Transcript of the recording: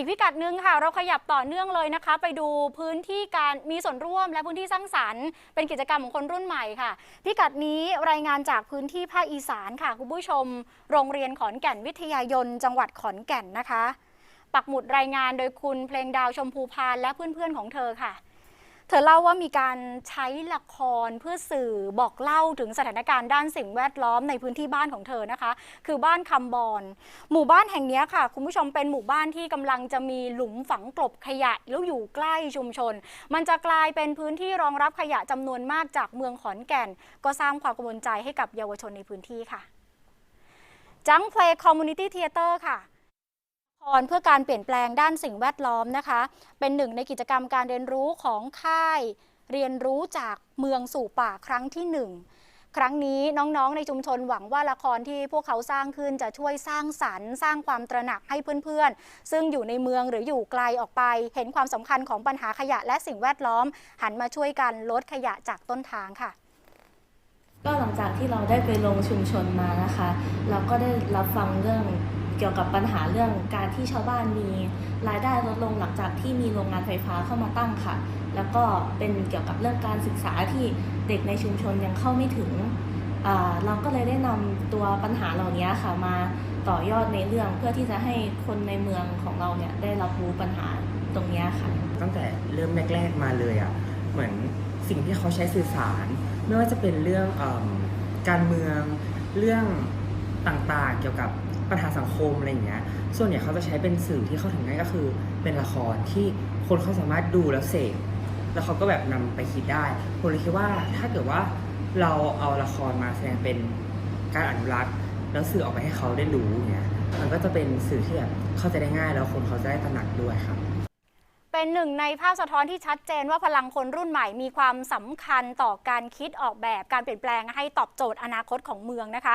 อีกพิกัดหนึ่งค่ะ เราขยับต่อเนื่องเลยนะคะ ไปดูพื้นที่การมีส่วนร่วมและพื้นที่สร้างสรรค์ เป็นกิจกรรมของคนรุ่นใหม่ค่ะ พิกัดนี้รายงานจากพื้นที่ภาคอีสานค่ะคุณผู้ชม โรงเรียนขอนแก่นวิทยายน จังหวัดขอนแก่นนะคะ ปักหมุดรายงานโดยคุณเพลงดาวชมพูพานและเพื่อนๆของเธอค่ะ เธอเล่าว่ามีการใช้ละครเพื่อสื่อบอกเล่าถึงสถานการณ์ด้านสิ่งแวดล้อมในพื้นที่บ้านของเธอนะคะ คือบ้านคำบอนหมู่บ้านแห่งนี้ค่ะ คุณผู้ชมเป็นหมู่บ้านที่กำลังจะมีหลุมฝังกลบขยะแล้วอยู่ใกล้ชุมชน มันจะกลายเป็นพื้นที่รองรับขยะจำนวนมากจากเมืองขอนแก่น ก็สร้างความกังวลใจให้กับเยาวชนในพื้นที่ค่ะจังเพลย์คอมมูนิตี้เทเตอร์ค่ะ ละครเพื่อการเปลี่ยนแปลงด้านสิ่งแวดล้อมนะคะ เป็นหนึ่งในกิจกรรมการเรียนรู้ของค่าย เรียนรู้จากเมืองสู่ป่าครั้งที่หนึ่งครั้งนี้น้องๆ ในชุมชนหวังว่าละครที่พวกเขาสร้างขึ้นจะช่วยสร้างสรรค์ สร้างความตระหนักให้เพื่อนๆ ซึ่งอยู่ในเมืองหรืออยู่ไกลออกไป เห็นความสำคัญของปัญหาขยะและสิ่งแวดล้อม หันมาช่วยกันลดขยะจากต้นทางค่ะก็หลังจากที่เราได้ไปลงชุมชนมานะคะ เราก็ได้รับฟังเรื่อง เกี่ยวกับปัญหาเรื่องการที่ชาวบ้านมีรายได้ลดลงหลังจากที่มีโรงงานไฟฟ้าเข้ามาตั้งค่ะ แล้วก็เป็นเกี่ยวกับเรื่องการศึกษาที่เด็กในชุมชนยังเข้าไม่ถึง เราก็เลยได้นำตัวปัญหาเหล่านี้ค่ะมาต่อยอดในเรื่องเพื่อที่จะให้คนในเมืองของเราเนี่ยได้รับรู้ปัญหาตรงนี้ค่ะ ตั้งแต่เริ่มแรก ๆมาเลยอะ่ะเหมือนสิ่งที่เขาใช้สื่อสาร ไม่ว่าจะเป็นเรื่องอการเมืองเรื่องต่างๆ เกี่ยวกับ ปัญหาสังคมอะไรอย่างเงี้ย ส่วนใหญ่เขาจะใช้เป็นสื่อที่เข้าถึงง่ายก็คือ เป็นละครที่คนเขาสามารถดูแล้วเสพแล้วเขาก็แบบนำไปคิดได้ผมเลยคิดว่าถ้าเกิดว่าเราเอาละครมาแสดงเป็นการอนุรักษ์ แล้วสื่อออกไปให้เขาได้รู้อย่างเงี้ยมันก็จะเป็นสื่อที่แบบเข้าใจได้ง่ายแล้วคนเขาจะได้ตระหนักด้วยครับเป็นหนึ่งในภาพสะท้อนที่ชัดเจนว่าพลังคนรุ่นใหม่มีความสำคัญต่อการคิดออกแบบการเปลี่ยนแปลงให้ตอบโจทย์อนาคตของเมืองนะคะ